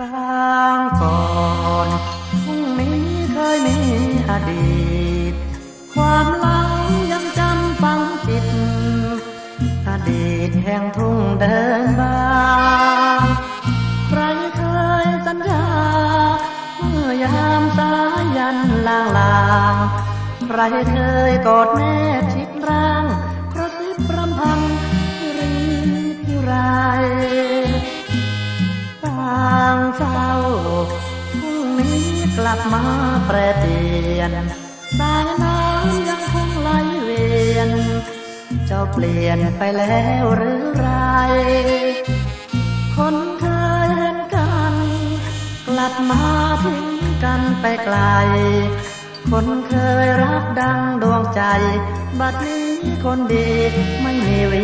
บางก่อนพรุ่งนี้เคยมีอดีต ความหลังยังจำฝังจิต อดีตแห่งทุ่งเดินบางใครเคยสัญญา เมื่อยามสายันลางลาง ใครเคยกอดแม่ชิด เศร้าพรุ่งนี้กลับมาแปรเปลี่ยน สายน้ำยังคงไหลเวียน เจ้าเปลี่ยนไปแล้วหรือไร คนเคยเห็นกัน กลับมาทิ้งกันไปไกล คนเคยรักดังดวงใจ บัดนี้คนดีไม่มีวี